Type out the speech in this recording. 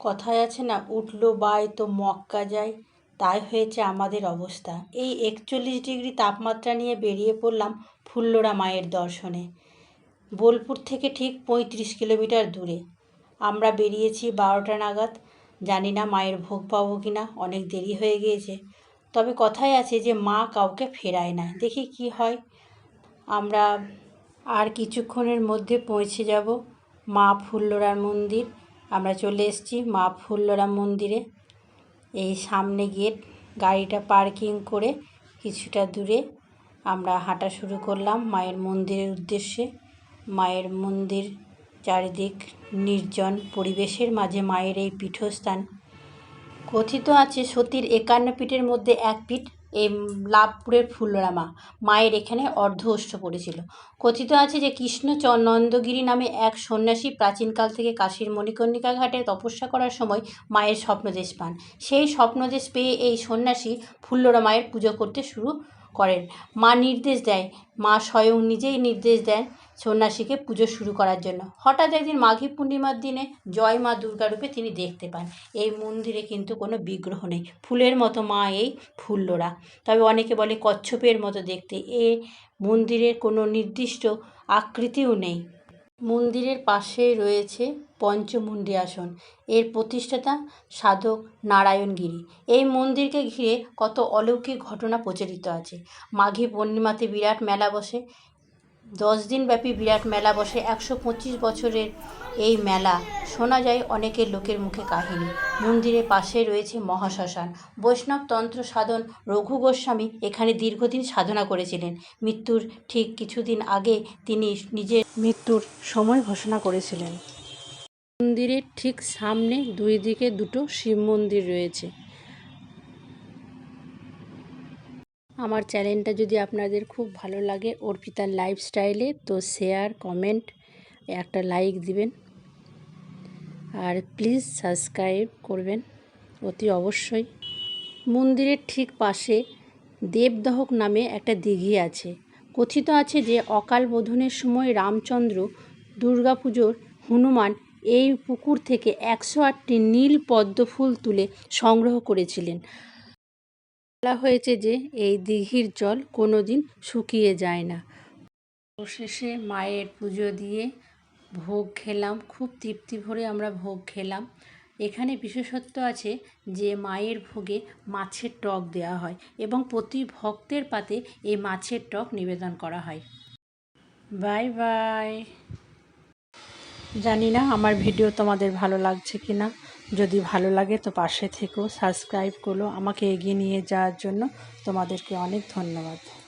কথায় আছে না, উঠল বাই তো মক্কা যায় তাই হয়েছে আমাদের অবস্থা। এই একচল্লিশ ডিগ্রি তাপমাত্রা নিয়ে বেরিয়ে পড়লাম ফুল্লরা মায়ের দর্শনে। বোলপুর থেকে ঠিক পঁয়ত্রিশ কিলোমিটার দূরে। আমরা বেরিয়েছি বারোটা নাগাদ। জানি না মায়ের ভোগ পাবো কি না, অনেক দেরি হয়ে গিয়েছে। তবে কথায় আছে যে মা কাউকে ফেরায় না। দেখি কি হয়। আমরা আর কিছুক্ষণের মধ্যে পৌঁছে যাব মা ফুল্লরার মন্দির। আমরা চলে এসেছি মা ফুল্লরা মন্দিরে। এই সামনে গেট, গাড়িটা পার্কিং করে কিছুটা দূরে আমরা হাঁটা শুরু করলাম মায়ের মন্দিরের উদ্দেশ্যে। মায়ের মন্দির চারিদিক নির্জন, পরিবেশের মাঝে মায়ের এই পীঠস্থান। কথিত আছে সতীর একান্ন পীঠের মধ্যে এক পীঠ। এই লাভপুরের ফুল্লরামা মায়ের এখানে অর্ধ অষ্ট পড়েছিল। কথিত আছে যে কৃষ্ণ নন্দগিরি নামে এক সন্ন্যাসী প্রাচীনকাল থেকে কাশীর মণিকর্ণিকা ঘাটে তপস্যা করার সময় মায়ের স্বপ্নদেশ পান। সেই স্বপ্নদেশ পেয়ে এই সন্ন্যাসী ফুল্লরা মায়ের পুজো করতে শুরু করেন। মা নির্দেশ দেয়। মা স্বয়ং নিজেই নির্দেশ দেন সন্ন্যাসীকে পুজো শুরু করার জন্য। হঠাৎ একদিন মাঘী পূর্ণিমার দিনে জয় মা দুর্গারূপে তিনি দেখতে পান। এই মন্দিরে কিন্তু কোনো বিগ্রহ নেই। ফুলের মতো মা এই ফুল্লরা। তবে অনেকে বলে কচ্ছপের মতো দেখতে। এ মন্দিরের কোনো নির্দিষ্ট আকৃতিও নেই। মন্দিরের পাশে রয়েছে পঞ্চমুণ্ডী আসন। এর প্রতিষ্ঠাতা সাধক নারায়ণগিরি। এই মন্দিরকে ঘিরে কত অলৌকিক ঘটনা প্রচলিত আছে। মাঘী পূর্ণিমাতে বিরাট মেলা বসে। দশ দিনব্যাপী বিরাট মেলা বসে। একশো পঁচিশ বছরের এই মেলা শোনা যায় অনেকের লোকের মুখে কাহিনী। মন্দিরের পাশে রয়েছে মহাশ্মশান। বৈষ্ণব তন্ত্র সাধন রঘু গোস্বামী এখানে দীর্ঘদিন সাধনা করেছিলেন। মৃত্যুর ঠিক কিছুদিন আগে তিনি নিজের মৃত্যুর সময় ঘোষণা করেছিলেন। মন্দিরের ঠিক সামনে দুই দিকে দুটো শিব মন্দির রয়েছে। আমার চ্যানেলটা যদি আপনাদের খুব ভালো লাগে অর্পিতার লাইফস্টাইলে, তো শেয়ার কমেন্ট একটা লাইক দিবেন। আর প্লিজ সাবস্ক্রাইব করবেন। অতি অবশ্যই। মন্দিরের ঠিক পাশে দেবদহক নামে একটা দিঘি আছে। কথিত আছে যে, অকাল বোধনের সময় রামচন্দ্র দুর্গাপুজোর হনুমান এই পুকুর থেকে একশো আটটি নীল পদ্ম ফুল তুলে সংগ্রহ করেছিলেন। বলা হয়েছে যে, এই দিঘির জল কোনো দিন শুকিয়ে যায় না। অবশেষে মায়ের পুজো দিয়ে ভোগ খেলাম, খুব তৃপ্তি ভরে আমরা ভোগ খেলাম। এখানে বিশেষত্ব আছে যে, মায়ের ভোগে মাছের টক দেওয়া হয় এবং প্রতি ভক্তের পাতে এই মাছের টক নিবেদন করা হয়। Bye bye. জানি না আমার ভিডিও তোমাদের ভালো লাগছে কি না যদি ভালো লাগে তো পাশে থেকেও সাবস্ক্রাইব করো। আমাকে এগিয়ে নিয়ে যাওয়ার জন্য তোমাদেরকে অনেক ধন্যবাদ।